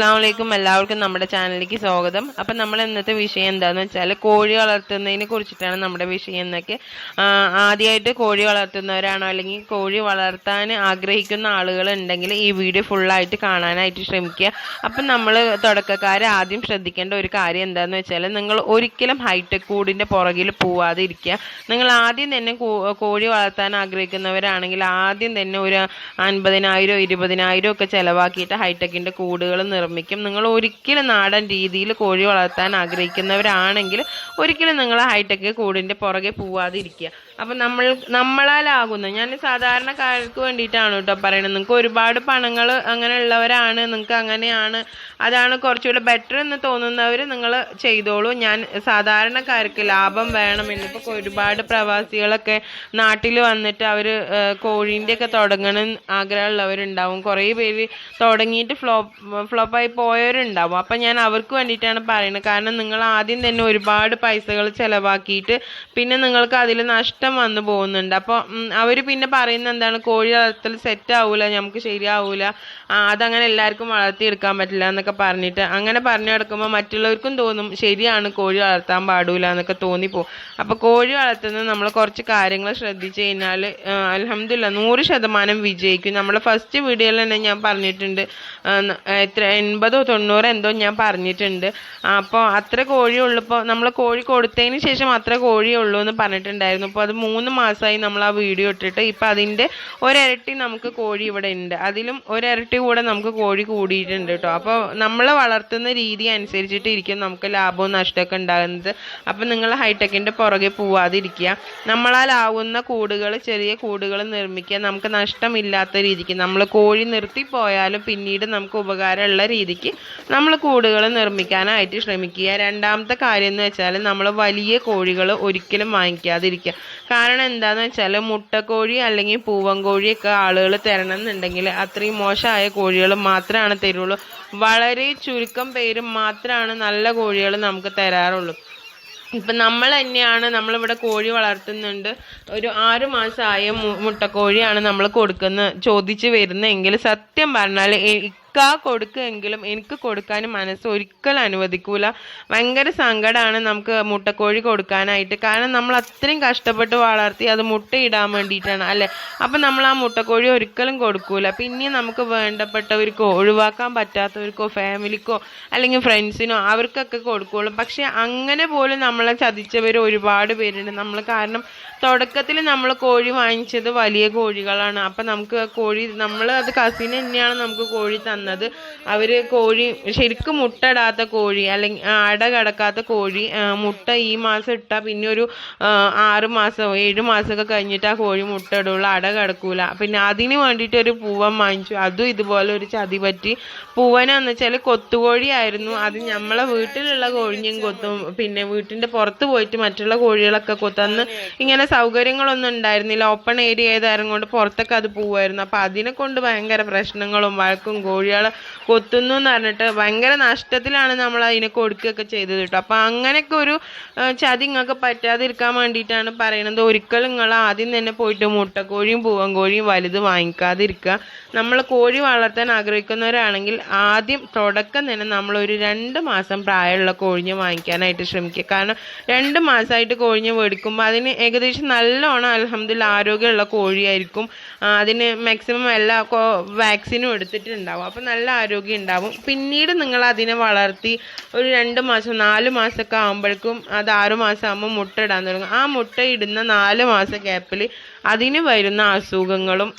അസ്സാം വലൈക്കും എല്ലാവർക്കും നമ്മുടെ ചാനലിലേക്ക് സ്വാഗതം. അപ്പം നമ്മൾ ഇന്നത്തെ വിഷയം എന്താണെന്ന് വെച്ചാൽ കോഴി വളർത്തുന്നതിനെ കുറിച്ചിട്ടാണ് നമ്മുടെ വിഷയം എന്നൊക്കെ. ആദ്യമായിട്ട് കോഴി വളർത്തുന്നവരാണോ അല്ലെങ്കിൽ കോഴി വളർത്താൻ ആഗ്രഹിക്കുന്ന ആളുകൾ ഉണ്ടെങ്കിൽ ഈ വീഡിയോ ഫുള്ളായിട്ട് കാണാനായിട്ട് ശ്രമിക്കുക. അപ്പം നമ്മൾ തുടക്കക്കാർ ആദ്യം ശ്രദ്ധിക്കേണ്ട ഒരു കാര്യം എന്താണെന്ന് വെച്ചാൽ നിങ്ങൾ ഒരിക്കലും ഹൈടെക് കൂടിന്റെ പുറകിൽ പോവാതെ ഇരിക്കുക നിങ്ങൾ ആദ്യം തന്നെ കോഴി വളർത്താൻ ആഗ്രഹിക്കുന്നവരാണെങ്കിൽ ആദ്യം തന്നെ ഒരു അൻപതിനായിരം ഇരുപതിനായിരം ഒക്കെ ചിലവാക്കിയിട്ട് ഹൈടെക്കിന്റെ കൂടുകൾ നിർമ്മിക്കും നിങ്ങൾ ഒരിക്കലും നാടൻ രീതിയിൽ കോഴി വളർത്താൻ ആഗ്രഹിക്കുന്നവരാണെങ്കിൽ ഒരിക്കലും നിങ്ങൾ ഹൈടെക് കൂടിന്റെ പുറകെ പോവാതിരിക്കുക. അപ്പം നമ്മൾ നമ്മളാലാകുന്ന. ഞാൻ സാധാരണക്കാർക്ക് വേണ്ടിയിട്ടാണ് കേട്ടോ പറയുന്നത് നിങ്ങൾക്ക് ഒരുപാട് പണങ്ങൾ അങ്ങനെ ഉള്ളവരാണ് നിങ്ങൾക്ക് അങ്ങനെയാണ് അതാണ് കുറച്ചുകൂടെ ബെറ്റർ എന്ന് തോന്നുന്നവർ നിങ്ങൾ ചെയ്തോളൂ. ഞാൻ സാധാരണക്കാർക്ക് ലാഭം വേണം. എന്നിപ്പോൾ ഒരുപാട് പ്രവാസികളൊക്കെ നാട്ടിൽ വന്നിട്ട് അവർ കോഴീന്റെ ഒക്കെ തുടങ്ങണം ആഗ്രഹമുള്ളവരുണ്ടാവും. കുറേ പേര് തുടങ്ങിയിട്ട് ഫ്ലോപ്പ് ഫ്ലോപ്പായി പോയവരുണ്ടാവും. അപ്പം ഞാൻ അവർക്ക് വേണ്ടിയിട്ടാണ് പറയുന്നത്. കാരണം നിങ്ങൾ ആദ്യം തന്നെ ഒരുപാട് പൈസകൾ ചിലവാക്കിയിട്ട് പിന്നെ നിങ്ങൾക്ക് അതിൽ നഷ്ടം വന്നു പോകുന്നുണ്ട്. അപ്പോൾ അവർ പിന്നെ പറയുന്ന എന്താണ്? കോഴി വളർത്തൽ സെറ്റ് ആവൂല നമുക്ക് ശരിയാവൂല അതങ്ങനെ എല്ലാവർക്കും വളർത്തിയെടുക്കാൻ പറ്റില്ല എന്നൊക്കെ പറഞ്ഞിട്ട് അങ്ങനെ പറഞ്ഞു കിടക്കുമ്പോൾ മറ്റുള്ളവർക്കും തോന്നും ശരിയാണ് കോഴി വളർത്താൻ പാടൂല എന്നൊക്കെ തോന്നിപ്പോവും. അപ്പോൾ കോഴി വളർത്തുന്നത് നമ്മൾ കുറച്ച് കാര്യങ്ങൾ ശ്രദ്ധിച്ചു കഴിഞ്ഞാൽ അലഹമില്ല നൂറ് ശതമാനം വിജയിക്കും. നമ്മളെ ഫസ്റ്റ് വീഡിയോയിൽ തന്നെ ഞാൻ പറഞ്ഞിട്ടുണ്ട് എത്ര എൺപതോ തൊണ്ണൂറോ എന്തോ ഞാൻ പറഞ്ഞിട്ടുണ്ട്. അപ്പോൾ അത്ര കോഴി ഉള്ളപ്പോൾ നമ്മൾ കോഴി കൊടുത്തതിന് ശേഷം അത്ര കോഴിയേ ഉള്ളൂ എന്ന് പറഞ്ഞിട്ടുണ്ടായിരുന്നു. അപ്പോൾ അത് മൂന്ന് മാസമായി നമ്മൾ ആ വീഡിയോ ഇട്ടിട്ട്. ഇപ്പം അതിന്റെ ഒരിരട്ടി നമുക്ക് കോഴി ഇവിടെ ഉണ്ട്. അതിലും ഒരിരട്ടി കൂടെ നമുക്ക് കോഴി കൂടിയിട്ടുണ്ട് കേട്ടോ അപ്പോൾ നമ്മൾ വളർത്തുന്ന രീതി അനുസരിച്ചിട്ട് ഇരിക്കും നമുക്ക് ലാഭവും നഷ്ടമൊക്കെ ഉണ്ടാകുന്നത്. അപ്പം നിങ്ങൾ ഹൈടെക്കിന്റെ പുറകെ പോവാതിരിക്കുക. നമ്മളാലാവുന്ന കൂടുകൾ ചെറിയ കൂടുകൾ നിർമ്മിക്കുക. നമുക്ക് നഷ്ടമില്ലാത്ത രീതിക്ക് നമ്മൾ കോഴി നിർത്തി പോയാലും പിന്നീട് നമുക്ക് ഉപകാരമുള്ള രീതിക്ക് നമ്മൾ കൂടുകൾ നിർമ്മിക്കാനായിട്ട് ശ്രമിക്കുക. രണ്ടാമത്തെ കാര്യം എന്ന് വെച്ചാൽ നമ്മൾ വലിയ കോഴികൾ ഒരിക്കലും വാങ്ങിക്കാതിരിക്കുക. കാരണം എന്താണെന്ന് വെച്ചാൽ മുട്ടക്കോഴി അല്ലെങ്കിൽ പൂവൻ കോഴിയൊക്കെ ആളുകൾ തരണം എന്നുണ്ടെങ്കിൽ അത്രയും മോശമായ കോഴികൾ മാത്രമാണ് തരുള്ളൂ. വളരെ ചുരുക്കം പേര് മാത്രമാണ് നല്ല കോഴികൾ നമുക്ക് തരാറുള്ളൂ. ഇപ്പം നമ്മൾ തന്നെയാണ് നമ്മളിവിടെ കോഴി വളർത്തുന്നുണ്ട്. ഒരു ആറ് മാസമായ മുട്ടക്കോഴിയാണ് നമ്മൾ കൊടുക്കുന്ന ചോദിച്ച് വരുന്നതെങ്കിൽ സത്യം പറഞ്ഞാൽ ഇക്ക കൊടുക്കുമെങ്കിലും എനിക്ക് കൊടുക്കാൻ മനസ്സ് ഒരിക്കലും അനുവദിക്കൂല. ഭയങ്കര സങ്കടമാണ് നമുക്ക് മുട്ടക്കോഴി കൊടുക്കാനായിട്ട്. കാരണം നമ്മൾ അത്രയും കഷ്ടപ്പെട്ട് വളർത്തി അത് മുട്ടയിടാൻ വേണ്ടിയിട്ടാണ് അല്ലേ? അപ്പം നമ്മൾ ആ മുട്ടക്കോഴി ഒരിക്കലും കൊടുക്കൂല. പിന്നെ നമുക്ക് വേണ്ടപ്പെട്ടവർക്കോ ഒഴിവാക്കാൻ പറ്റാത്തവർക്കോ ഫാമിലിക്കോ അല്ലെങ്കിൽ ഫ്രണ്ട്സിനോ അവർക്കൊക്കെ കൊടുക്കുള്ളൂ. പക്ഷെ അങ്ങനെ പോലും നമ്മളെ ചതിച്ചവർ ഒരുപാട് പേരുണ്ട്. നമ്മൾ കാരണം തുടക്കത്തിൽ നമ്മൾ കോഴി വാങ്ങിച്ചത് വലിയ കോഴികളാണ്. അപ്പം നമുക്ക് കോഴി നമ്മൾ അത് കസിന് തന്നെയാണ് നമുക്ക് കോഴി തന്നത് അവർ കോഴി ശരിക്കും മുട്ട ഇടാത്ത കോഴി അല്ലെങ്കിൽ അട കിടക്കാത്ത കോഴി മുട്ട ഈ മാസം ഇട്ടാൽ പിന്നെ ഒരു ആറ് മാസം ഏഴ് മാസമൊക്കെ കഴിഞ്ഞിട്ട് ആ കോഴി മുട്ട ഇടുള്ളൂ അട കിടക്കൂല. പിന്നെ അതിന് വേണ്ടിയിട്ട് ഒരു പൂവൻ വാങ്ങിച്ചു. അതും ഇതുപോലെ ഒരു ചതി പറ്റി. പൂവനെന്ന് വെച്ചാൽ കൊത്തുകോഴിയായിരുന്നു. അത് നമ്മളെ വീട്ടിലുള്ള കോഴിയും കൊത്തും. പിന്നെ വീട്ടിന്റെ പുറത്ത് പോയിട്ട് മറ്റുള്ള കോഴികളൊക്കെ കൊത്തന്ന്. ഇങ്ങനെ സൗകര്യങ്ങളൊന്നും ഉണ്ടായിരുന്നില്ല. ഓപ്പൺ ഏരിയ ആയതായിരുന്നു കൊണ്ട് പുറത്തൊക്കെ അത് പോവായിരുന്നു. അപ്പം അതിനെ കൊണ്ട് ഭയങ്കര പ്രശ്നങ്ങളും വഴക്കും കോഴികളെ കൊത്തുന്നു എന്ന് പറഞ്ഞിട്ട് ഭയങ്കര നഷ്ടത്തിലാണ് നമ്മൾ അതിനെ കൊടുക്കുകയൊക്കെ ചെയ്തത് കേട്ടോ. അപ്പം അങ്ങനെയൊക്കെ ഒരു ചതി നിങ്ങൾക്ക് പറ്റാതിരിക്കാൻ വേണ്ടിയിട്ടാണ് പറയണത് ഒരിക്കലും നിങ്ങൾ ആദ്യം തന്നെ പോയിട്ട് മുട്ടക്കോഴിയും പൂവൻ കോഴിയും വലുത് വാങ്ങിക്കാതിരിക്കുക. നമ്മൾ കോഴി വളർത്താൻ ആഗ്രഹിക്കുന്നവരാണെങ്കിൽ ആദ്യം തുടക്കം തന്നെ നമ്മളൊരു രണ്ട് മാസം പ്രായമുള്ള കോഴിഞ്ഞ് വാങ്ങിക്കാനായിട്ട് ശ്രമിക്കുക. കാരണം രണ്ട് മാസമായിട്ട് കോഴിഞ്ഞ് മേടിക്കുമ്പോൾ അതിന് ഏകദേശം നല്ലോണം അലഹമ്മദില്ല ആരോഗ്യമുള്ള കോഴിയായിരിക്കും. അതിന് മാക്സിമം എല്ലാ വാക്സിനും എടുത്തിട്ടുണ്ടാവും. അപ്പം നല്ല ആരോഗ്യം ഉണ്ടാവും. പിന്നീട് നിങ്ങൾ അതിനെ വളർത്തി ഒരു രണ്ട് മാസം നാല് മാസമൊക്കെ ആകുമ്പോഴേക്കും അത് ആറു മാസം ആകുമ്പോൾ മുട്ട ഇടാൻ തുടങ്ങും. ആ മുട്ട ഇടുന്ന നാല് മാസം ഗ്യാപ്പിൽ അതിന് വരുന്ന അസുഖങ്ങളും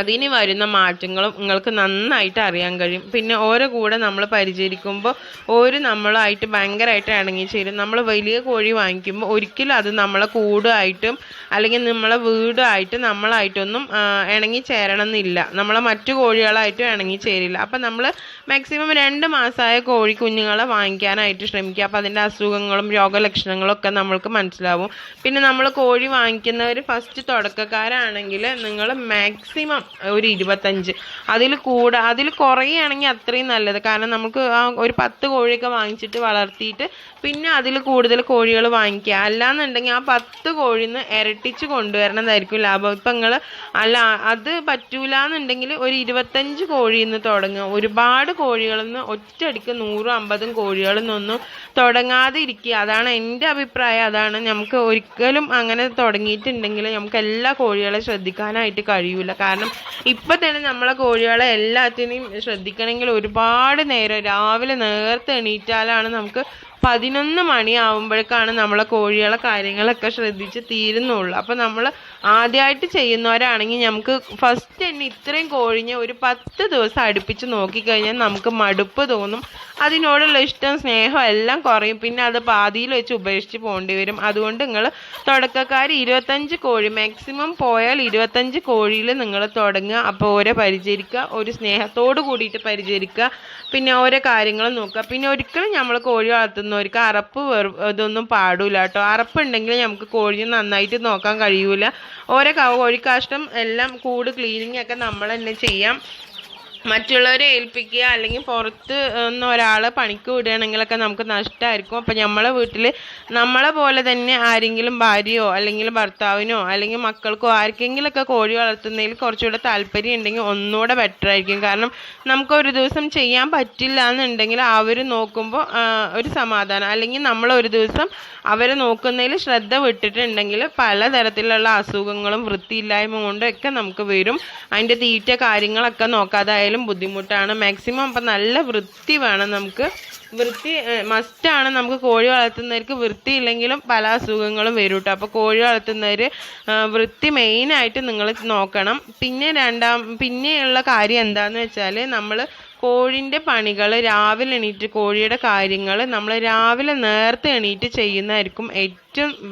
അതിന് വരുന്ന മാറ്റങ്ങളും നിങ്ങൾക്ക് നന്നായിട്ട് അറിയാൻ കഴിയും. പിന്നെ ഓരോ കൂടെ നമ്മൾ പരിചരിക്കുമ്പോൾ ഓരോ നമ്മളായിട്ട് ഭയങ്കരമായിട്ട് ഇണങ്ങി ചേരും. നമ്മൾ വലിയ കോഴി വാങ്ങിക്കുമ്പോൾ ഒരിക്കലും അത് നമ്മളെ കൂടുമായിട്ടും അല്ലെങ്കിൽ നമ്മളെ വീടുമായിട്ട് നമ്മളായിട്ടൊന്നും ഇണങ്ങി എന്നില്ല നമ്മളെ മറ്റു കോഴികളായിട്ടും ഇണങ്ങി ചേരില്ല. അപ്പം നമ്മൾ മാക്സിമം രണ്ട് മാസമായ കോഴി കുഞ്ഞുങ്ങളെ വാങ്ങിക്കാനായിട്ട് ശ്രമിക്കുക. അപ്പം അതിന്റെ അസുഖങ്ങളും രോഗലക്ഷണങ്ങളും ഒക്കെ നമ്മൾക്ക് മനസ്സിലാവും. പിന്നെ നമ്മൾ കോഴി വാങ്ങിക്കുന്നവർ ഫസ്റ്റ് തുടക്കക്കാരാണെങ്കിൽ നിങ്ങൾ മാക്സിമം ഒരു ഇരുപത്തഞ്ച്. അതിൽ കൂട അതിൽ കുറയുകയാണെങ്കിൽ അത്രയും നല്ലത്. കാരണം നമുക്ക് ഒരു പത്ത് കോഴിയൊക്കെ വാങ്ങിച്ചിട്ട് വളർത്തിയിട്ട് പിന്നെ അതിൽ കൂടുതൽ കോഴികൾ വാങ്ങിക്കുക. അല്ലാന്നുണ്ടെങ്കിൽ ആ പത്ത് കോഴിയിൽ നിന്ന് ഇരട്ടിച്ച് കൊണ്ടുവരണതായിരിക്കും ലാഭം. ഇപ്പം നിങ്ങൾ അല്ല അത് പറ്റൂല എന്നുണ്ടെങ്കിൽ ഒരു ഇരുപത്തഞ്ച് കോഴിയിൽ നിന്ന് തുടങ്ങുക. ഒരുപാട് കോഴികളിൽ നിന്ന് ഒറ്റയടിക്ക് നൂറും അമ്പതും കോഴികളിൽ നിന്നൊന്നും തുടങ്ങാതെ ഇരിക്കുക. അതാണ് എന്റെ അഭിപ്രായം. അതാണ് നമുക്ക് ഒരിക്കലും അങ്ങനെ തുടങ്ങിയിട്ടുണ്ടെങ്കിൽ നമുക്ക് എല്ലാ കോഴികളെ ശ്രദ്ധിക്കാനായിട്ട് കഴിയൂല. കാരണം ഇപ്പം തന്നെ നമ്മളെ കോഴികളെ എല്ലാത്തിനെയും ശ്രദ്ധിക്കണമെങ്കിൽ ഒരുപാട് നേരം രാവിലെ നേരത്തെ എണീറ്റാലാണ് നമുക്ക് പതിനൊന്ന് മണിയാവുമ്പോഴേക്കാണ് നമ്മളെ കോഴികളെ കാര്യങ്ങളൊക്കെ ശ്രദ്ധിച്ച് തീരുന്നുള്ളൂ. അപ്പം നമ്മൾ ആദ്യമായിട്ട് ചെയ്യുന്നവരാണെങ്കിൽ നമുക്ക് ഫസ്റ്റ് തന്നെ ഇത്രയും കോഴിഞ്ഞ് ഒരു പത്ത് ദിവസം അടുപ്പിച്ച് നോക്കിക്കഴിഞ്ഞാൽ നമുക്ക് മടുപ്പ് തോന്നും. അതിനോടുള്ള ഇഷ്ടം സ്നേഹം എല്ലാം കുറയും. പിന്നെ അത് പാതിയിൽ വെച്ച് ഉപേക്ഷിച്ച് പോകേണ്ടി വരും. അതുകൊണ്ട് നിങ്ങൾ തുടക്കക്കാർ ഇരുപത്തഞ്ച് കോഴി മാക്സിമം പോയാൽ ഇരുപത്തഞ്ച് കോഴിയിൽ നിങ്ങൾ തുടങ്ങുക. അപ്പോൾ ഓരോ പരിചരിക്കുക ഒരു സ്നേഹത്തോട് കൂടിയിട്ട് പരിചരിക്കുക പിന്നെ ഓരോ കാര്യങ്ങൾ നോക്കുക. പിന്നെ ഒരിക്കലും നമ്മൾ കോഴി വളർത്തുന്നവർക്ക് അറപ്പ് വെറു ഇതൊന്നും പാടില്ല കേട്ടോ. അറപ്പുണ്ടെങ്കിൽ നമുക്ക് കോഴിയെ നന്നായിട്ട് നോക്കാൻ കഴിയൂല. ഓരോ കോഴിക്കാഷ്ടം എല്ലാം കൂട് ക്ലീനിങ് ഒക്കെ നമ്മൾ തന്നെ ചെയ്യാം. മറ്റുള്ളവരെ ഏൽപ്പിക്കുക അല്ലെങ്കിൽ പുറത്ത് നിന്ന് ഒരാളെ പണിക്ക് വിടുകയാണെങ്കിലൊക്കെ നമുക്ക് നഷ്ടമായിരിക്കും. അപ്പം നമ്മളെ വീട്ടിൽ നമ്മളെ പോലെ തന്നെ ആരെങ്കിലും ഭാര്യയോ അല്ലെങ്കിൽ ഭർത്താവിനോ അല്ലെങ്കിൽ മക്കൾക്കോ ആർക്കെങ്കിലുമൊക്കെ കോഴി വളർത്തുന്നതിൽ കുറച്ചുകൂടെ താല്പര്യം ഉണ്ടെങ്കിൽ ഒന്നുകൂടെ ബെറ്റർ ആയിരിക്കും. കാരണം നമുക്ക് ഒരു ദിവസം ചെയ്യാൻ പറ്റില്ല എന്നുണ്ടെങ്കിൽ അവർ നോക്കുമ്പോൾ ഒരു സമാധാനം. അല്ലെങ്കിൽ നമ്മൾ ഒരു ദിവസം അവരെ നോക്കുന്നതിൽ ശ്രദ്ധ വിട്ടിട്ടുണ്ടെങ്കിൽ പലതരത്തിലുള്ള അസുഖങ്ങളും വൃത്തിയില്ലായ്മ കൊണ്ടും ഒക്കെ നമുക്ക് വരും. അതിന്റെ തീറ്റ കാര്യങ്ങളൊക്കെ നോക്കാതായാലും ബുദ്ധിമുട്ടാണ്. മാക്സിമം അപ്പം നല്ല വൃത്തി വേണം നമുക്ക്. വൃത്തി മസ്റ്റാണ് നമുക്ക് കോഴി വളർത്തുന്നവർക്ക് വൃത്തി ഇല്ലെങ്കിലും പല അസുഖങ്ങളും വരും കേട്ടോ. അപ്പോൾ കോഴി വളർത്തുന്നവർ വൃത്തി മെയിനായിട്ട് നിങ്ങൾ നോക്കണം. പിന്നെ രണ്ടാം പിന്നെയുള്ള കാര്യം എന്താണെന്ന് വെച്ചാൽ നമ്മൾ കോഴിന്റെ പണികൾ രാവിലെ എണീറ്റ് കോഴിയുടെ കാര്യങ്ങൾ നമ്മൾ രാവിലെ നേരത്തെ എണീറ്റ് ചെയ്യുന്നതായിരിക്കും ഏറ്റവും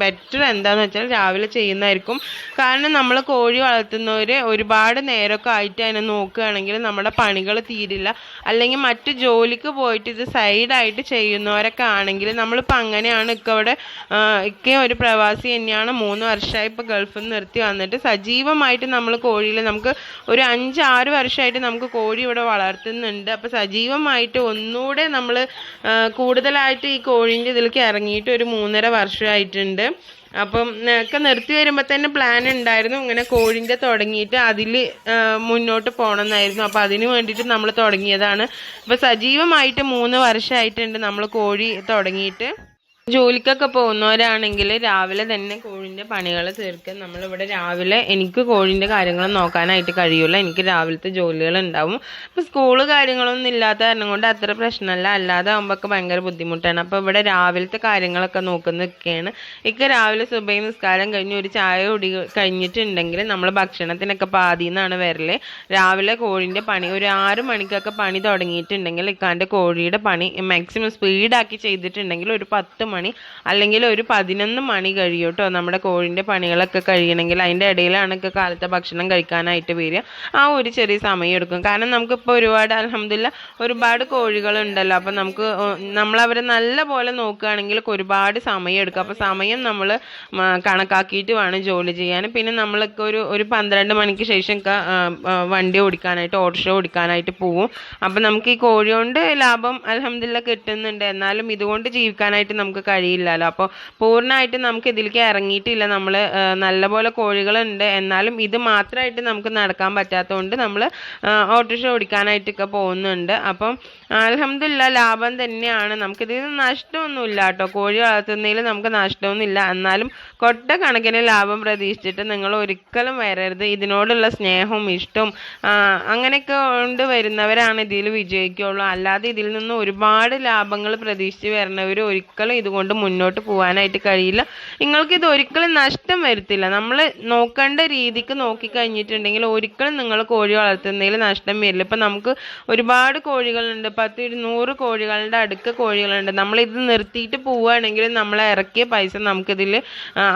ബെറ്റർ എന്താണെന്ന് വെച്ചാൽ രാവിലെ ചെയ്യുന്നതായിരിക്കും. കാരണം നമ്മൾ കോഴി വളർത്തുന്നവർ ഒരുപാട് നേരമൊക്കെ ആയിട്ട് അതിനെ നോക്കുകയാണെങ്കിൽ നമ്മുടെ പണികൾ തീരില്ല. അല്ലെങ്കിൽ മറ്റു ജോലിക്ക് പോയിട്ട് ഇത് സൈഡായിട്ട് ചെയ്യുന്നവരൊക്കെ ആണെങ്കിൽ നമ്മളിപ്പോൾ അങ്ങനെയാണ് ഇക്ക ഇവിടെ ഇക്ക ഒരു പ്രവാസി തന്നെയാണ്. മൂന്ന് വർഷമായി ഇപ്പോൾ ഗൾഫിൽ നിന്ന് നിർത്തി വന്നിട്ട് സജീവമായിട്ട് നമ്മൾ കോഴിയിൽ നമുക്ക് ഒരു അഞ്ച് ആറ് വർഷമായിട്ട് നമുക്ക് കോഴി ഇവിടെ വളർത്തുന്നുണ്ട്. അപ്പോൾ സജീവമായിട്ട് ഒന്നുകൂടെ നമ്മൾ കൂടുതലായിട്ട് ഈ കോഴീന്റെ ഇതിലേക്ക് ഇറങ്ങിയിട്ട് ഒരു മൂന്നര വർഷമായിട്ടുണ്ട് അപ്പം ഒക്കെ നിർത്തി വരുമ്പോൾ തന്നെ പ്ലാൻ ഉണ്ടായിരുന്നു. ഇങ്ങനെ കോഴിന്റെ തുടങ്ങിയിട്ട് അതിൽ മുന്നോട്ട് പോകണം എന്നായിരുന്നു അപ്പോൾ അതിന് വേണ്ടിയിട്ട് നമ്മൾ തുടങ്ങിയതാണ്. അപ്പോൾ സജീവമായിട്ട് മൂന്ന് വർഷമായിട്ടുണ്ട് നമ്മൾ കോഴി തുടങ്ങിയിട്ട്. ജോലിക്കൊക്കെ പോകുന്നവരാണെങ്കിൽ രാവിലെ തന്നെ കോഴിന്റെ പണികൾ തീർക്കുക നമ്മളിവിടെ രാവിലെ എനിക്ക് കോഴിന്റെ കാര്യങ്ങൾ നോക്കാനായിട്ട് കഴിയില്ല എനിക്ക് രാവിലത്തെ ജോലികൾ ഉണ്ടാവും. അപ്പം സ്കൂൾ കാര്യങ്ങളൊന്നും ഇല്ലാത്ത കാരണം കൊണ്ട് അത്ര പ്രശ്നമല്ല. അല്ലാതെ ആകുമ്പോഴൊക്കെ ഭയങ്കര ബുദ്ധിമുട്ടാണ്. അപ്പോൾ ഇവിടെ രാവിലത്തെ കാര്യങ്ങളൊക്കെ നോക്കുന്നൊക്കെയാണ് ഇക്ക രാവിലെ സുബൈ നിസ്കാരം കഴിഞ്ഞ് ഒരു ചായ കുടി കഴിഞ്ഞിട്ടുണ്ടെങ്കിൽ നമ്മൾ ഭക്ഷണത്തിനൊക്കെ പാതിന്നാണ് വരൽ. രാവിലെ കോഴിന്റെ പണി ഒരു ആറ് മണിക്കൊക്കെ പണി തുടങ്ങിയിട്ടുണ്ടെങ്കിൽ ഇക്കാന്റെ കോഴിയുടെ പണി മാക്സിമം സ്പീഡാക്കി ചെയ്തിട്ടുണ്ടെങ്കിൽ ഒരു പത്ത് മണി അല്ലെങ്കിൽ ഒരു പതിനൊന്ന് മണി കഴിയും നമ്മുടെ കോഴിന്റെ പണികളൊക്കെ കഴിയണമെങ്കിൽ അതിന്റെ ഇടയിലാണ് ഒക്കെ കാലത്തെ ഭക്ഷണം കഴിക്കാനായിട്ട് വരിക. ആ ഒരു ചെറിയ സമയം എടുക്കും. കാരണം നമുക്കിപ്പോൾ ഒരുപാട് അലഹമില്ല ഒരുപാട് കോഴികളുണ്ടല്ലോ. അപ്പം നമുക്ക് നമ്മളവരെ നല്ല പോലെ നോക്കുകയാണെങ്കിൽ ഒരുപാട് സമയം എടുക്കും. അപ്പോൾ സമയം നമ്മൾ കണക്കാക്കിയിട്ട് വേണം ജോലി ചെയ്യാൻ. പിന്നെ നമ്മളൊക്കെ ഒരു ഒരു പന്ത്രണ്ട് മണിക്ക് ശേഷം വണ്ടി ഓടിക്കാനായിട്ട് ഓട്ടോറിക്ഷ ഓടിക്കാനായിട്ട് പോവും. അപ്പം നമുക്ക് ഈ കോഴി കൊണ്ട് ലാഭം അലഹമില്ല കിട്ടുന്നുണ്ട്. എന്നാലും ഇതുകൊണ്ട് ജീവിക്കാനായിട്ട് നമുക്ക് കഴിയില്ലല്ലോ. അപ്പോൾ പൂർണമായിട്ടും നമുക്ക് ഇതിലേക്ക് ഇറങ്ങിയിട്ടില്ല. നമ്മൾ നല്ലപോലെ കോഴികളുണ്ട്. എന്നാലും ഇത് മാത്രമായിട്ട് നമുക്ക് നടക്കാൻ പറ്റാത്തതുകൊണ്ട് നമ്മൾ ഓട്ടോറിക്ഷ ഓടിക്കാനായിട്ടൊക്കെ പോകുന്നുണ്ട്. അപ്പം അലഹമില്ല ലാഭം തന്നെയാണ്. നമുക്കിതിൽ നിന്ന് നഷ്ടമൊന്നുമില്ല കേട്ടോ. കോഴി വളർത്തുന്നതിൽ നമുക്ക് നഷ്ടമൊന്നുമില്ല. എന്നാലും കൊട്ട കണക്കിന് ലാഭം പ്രതീക്ഷിച്ചിട്ട് നിങ്ങൾ ഒരിക്കലും വരരുത്. ഇതിനോടുള്ള സ്നേഹവും ഇഷ്ടവും അങ്ങനെയൊക്കെ കൊണ്ട് വരുന്നവരാണ് ഇതിൽ വിജയിക്കുള്ളൂ. അല്ലാതെ ഇതിൽ നിന്ന് ഒരുപാട് ലാഭങ്ങൾ പ്രതീക്ഷിച്ച് വരുന്നവർ ഒരിക്കലും ഇതുകൊണ്ട് മുന്നോട്ട് പോകാനായിട്ട് കഴിയില്ല. നിങ്ങൾക്ക് ഇത് ഒരിക്കലും നഷ്ടം വരുത്തില്ല. നമ്മൾ നോക്കേണ്ട രീതിക്ക് നോക്കി കഴിഞ്ഞിട്ടുണ്ടെങ്കിൽ ഒരിക്കലും നിങ്ങൾ കോഴി വളർത്തുന്നതിൽ നഷ്ടം വരില്ല. ഇപ്പം നമുക്ക് ഒരുപാട് കോഴികളുണ്ട്. പത്ത് ഇരുന്നൂറ് കോഴികളുടെ അടുക്ക കോഴികളുണ്ട്. നമ്മളിത് നിർത്തിയിട്ട് പോവുകയാണെങ്കിൽ നമ്മൾ ഇറക്കിയ പൈസ നമുക്കിതിൽ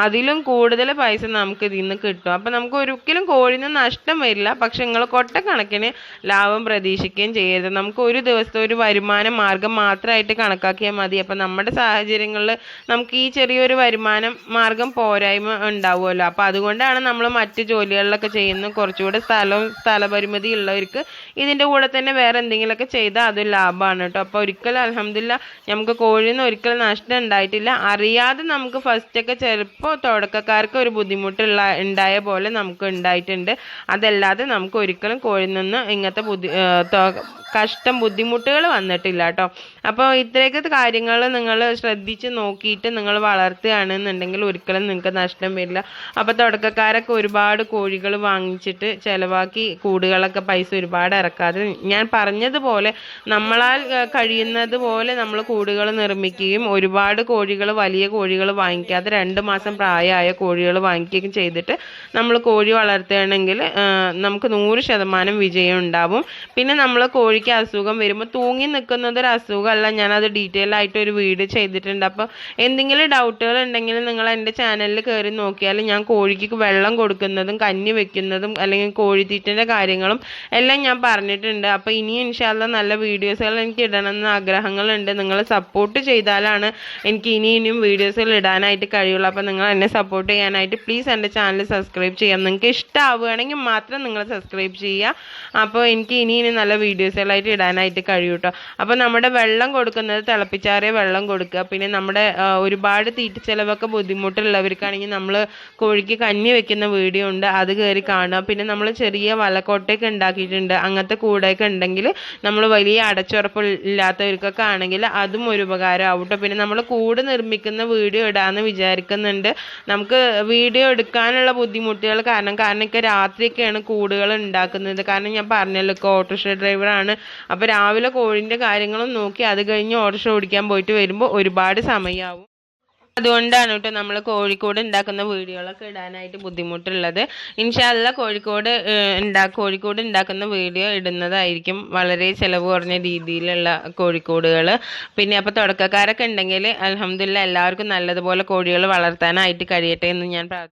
അതിലും കൂടുതൽ പൈസ നമുക്ക് ഇതിൽ നിന്ന് കിട്ടും. അപ്പം നമുക്ക് ഒരിക്കലും കോഴിന് നഷ്ടം വരില്ല. പക്ഷെ നിങ്ങൾ കൊട്ടക്കണക്കിന് ലാഭം പ്രതീക്ഷിക്കുകയും ചെയ്യരുത്. നമുക്ക് ഒരു ദിവസത്തെ ഒരു വരുമാന മാർഗം മാത്രമായിട്ട് കണക്കാക്കിയാൽ മതി. അപ്പം നമ്മുടെ സാഹചര്യം സാഹചര്യങ്ങളിൽ നമുക്ക് ഈ ചെറിയൊരു വരുമാനം മാർഗം പോരായ്മ ഉണ്ടാവുമല്ലോ. അപ്പോൾ അതുകൊണ്ടാണ് നമ്മൾ മറ്റ് ജോലികളിലൊക്കെ ചെയ്യുന്നത് കുറച്ചുകൂടെ സ്ഥലവും സ്ഥലപരിമിതി ഉള്ളവർക്ക് ഇതിന്റെ കൂടെ തന്നെ വേറെ എന്തെങ്കിലുമൊക്കെ ചെയ്താൽ അത് ലാഭമാണ് കേട്ടോ. അപ്പോൾ ഒരിക്കലും അലഹമില്ല നമുക്ക് കോഴിയിൽ നിന്ന് ഒരിക്കലും നഷ്ടം ഉണ്ടായിട്ടില്ല. അറിയാതെ നമുക്ക് ഫസ്റ്റൊക്കെ ചിലപ്പോൾ തുടക്കക്കാർക്ക് ഒരു ബുദ്ധിമുട്ടുള്ള ഉണ്ടായ പോലെ നമുക്ക് ഉണ്ടായിട്ടുണ്ട്. അതല്ലാതെ നമുക്ക് ഒരിക്കലും കോഴിയിൽ നിന്ന് ഇങ്ങനത്തെ ബുദ്ധി കഷ്ടം ബുദ്ധിമുട്ടുകൾ വന്നിട്ടില്ല കേട്ടോ. അപ്പോൾ ഇത്രയൊക്കെ കാര്യങ്ങൾ നിങ്ങൾ ശ്രദ്ധിച്ച് നോക്കിയിട്ട് നിങ്ങൾ വളർത്തുകയാണെന്നുണ്ടെങ്കിൽ ഒരിക്കലും നിങ്ങൾക്ക് നഷ്ടം വരില്ല. അപ്പോൾ തുടക്കക്കാരൊക്കെ ഒരുപാട് കോഴികൾ വാങ്ങിച്ചിട്ട് ചിലവാക്കി കൂടുകളൊക്കെ പൈസ ഒരുപാട് ഇറക്കാതെ ഞാൻ പറഞ്ഞതുപോലെ നമ്മളാൽ കഴിയുന്നത് പോലെ നമ്മൾ കൂടുകൾ നിർമ്മിക്കുകയും ഒരുപാട് കോഴികൾ വലിയ കോഴികൾ വാങ്ങിക്കാതെ രണ്ട് മാസം പ്രായമായ കോഴികൾ വാങ്ങിക്കുകയും ചെയ്തിട്ട് നമ്മൾ കോഴി വളർത്തുകയാണെങ്കിൽ നമുക്ക് നൂറ് ശതമാനം വിജയം ഉണ്ടാവും. പിന്നെ നമ്മൾ കോഴിക്ക് അസുഖം വരുമ്പോൾ തൂങ്ങി നിൽക്കുന്നത് ഒരു അസുഖമല്ല അത് ഡീറ്റെയിൽ ആയിട്ട് ഒരു വീഡിയോ ചെയ്തിട്ടുണ്ട്. അപ്പോൾ എന്തെങ്കിലും ഡൗട്ടുകൾ ഉണ്ടെങ്കിൽ നിങ്ങൾ എന്റെ ചാനലിൽ കയറി നോക്കിയാൽ ഞാൻ കോഴിക്ക് വെള്ളം കൊടുക്കുന്നതും കഞ്ഞി വെക്കുന്നതും അല്ലെങ്കിൽ കോഴിത്തീറ്റന്റെ കാര്യങ്ങളും എല്ലാം ഞാൻ പറഞ്ഞിട്ടുണ്ട്. അപ്പോൾ ഇനിയും ഇൻഷാല്ല നല്ല വീഡിയോസുകൾ എനിക്ക് ഇടണമെന്ന് ആഗ്രഹങ്ങളുണ്ട്. നിങ്ങൾ സപ്പോർട്ട് ചെയ്താലാണ് എനിക്ക് ഇനി ഇനിയും വീഡിയോസുകൾ ഇടാനായിട്ട് കഴിയുള്ളൂ. അപ്പോൾ നിങ്ങൾ എന്നെ സപ്പോർട്ട് ചെയ്യാനായിട്ട് പ്ലീസ് എന്റെ ചാനൽ സബ്സ്ക്രൈബ് ചെയ്യാം. നിങ്ങൾക്ക് ഇഷ്ടമാവുകയാണെങ്കിൽ മാത്രം നിങ്ങൾ സബ്സ്ക്രൈബ് ചെയ്യുക. അപ്പോൾ എനിക്ക് ഇനി ഇനി നല്ല വീഡിയോസുകളായിട്ട് ഇടാനായിട്ട് കഴിയൂട്ടോ. അപ്പോൾ നമ്മുടെ വെള്ളം കൊടുക്കുന്നത് തിളപ്പിച്ചാറിയ വെള്ളം കൊടുക്കുക. പിന്നെ നമ്മുടെ ഒരുപാട് തീറ്റ ചിലവൊക്കെ ബുദ്ധിമുട്ടുള്ളവർക്കാണെങ്കിൽ നമ്മൾ കോഴിക്ക് കഞ്ഞി വെക്കുന്ന വീഡിയോ ഉണ്ട് അത് കയറി കാണുക. പിന്നെ നമ്മൾ ചെറിയ വലക്കോട്ടയൊക്കെ ഉണ്ടാക്കിയിട്ടുണ്ട് അങ്ങനത്തെ കൂടെയൊക്കെ ഉണ്ടെങ്കിൽ നമ്മൾ വലിയ അടച്ചുറപ്പ് ഇല്ലാത്തവർക്കൊക്കെ ആണെങ്കിൽ അതും ഒരു ഉപകാരം ആവട്ടെ പിന്നെ നമ്മൾ കൂട് നിർമ്മിക്കുന്ന വീഡിയോ ഇടാന്ന് വിചാരിക്കുന്നുണ്ട്. നമുക്ക് വീഡിയോ എടുക്കാനുള്ള ബുദ്ധിമുട്ടുകൾ കാരണം കാരണം ഒക്കെ രാത്രിയൊക്കെയാണ് കൂടുകൾ ഉണ്ടാക്കുന്നത്. കാരണം ഞാൻ പറഞ്ഞല്ലോ ഓട്ടോറിക്ഷ ഡ്രൈവറാണ്. അപ്പോൾ രാവിലെ കോഴിന്റെ കാര്യങ്ങളും നോക്കി അത് കഴിഞ്ഞ് ഓട്ടോറിക്ഷ ഓടിക്കാൻ പോയിട്ട് വരുമ്പോൾ ഒരുപാട് സമയമാവും അതുകൊണ്ടാണ് കേട്ടോ നമ്മൾ കോഴിക്കോട് ഉണ്ടാക്കുന്ന വീഡിയോകളൊക്കെ ഇടാനായിട്ട് ബുദ്ധിമുട്ടുള്ളത്. ഇൻഷാല്ല കോഴിക്കോട് ഉണ്ടാ കോഴിക്കോട് ഉണ്ടാക്കുന്ന വീഡിയോ ഇടുന്നതായിരിക്കും വളരെ ചിലവ് കുറഞ്ഞ രീതിയിലുള്ള കോഴിക്കോടുകൾ പിന്നെ അപ്പോൾ തുടക്കക്കാരൊക്കെ ഉണ്ടെങ്കിൽ അലഹമില്ല എല്ലാവർക്കും നല്ലതുപോലെ കോഴികൾ വളർത്താനായിട്ട് കഴിയട്ടെ എന്ന് ഞാൻ പ്രാർത്ഥിക്കുന്നു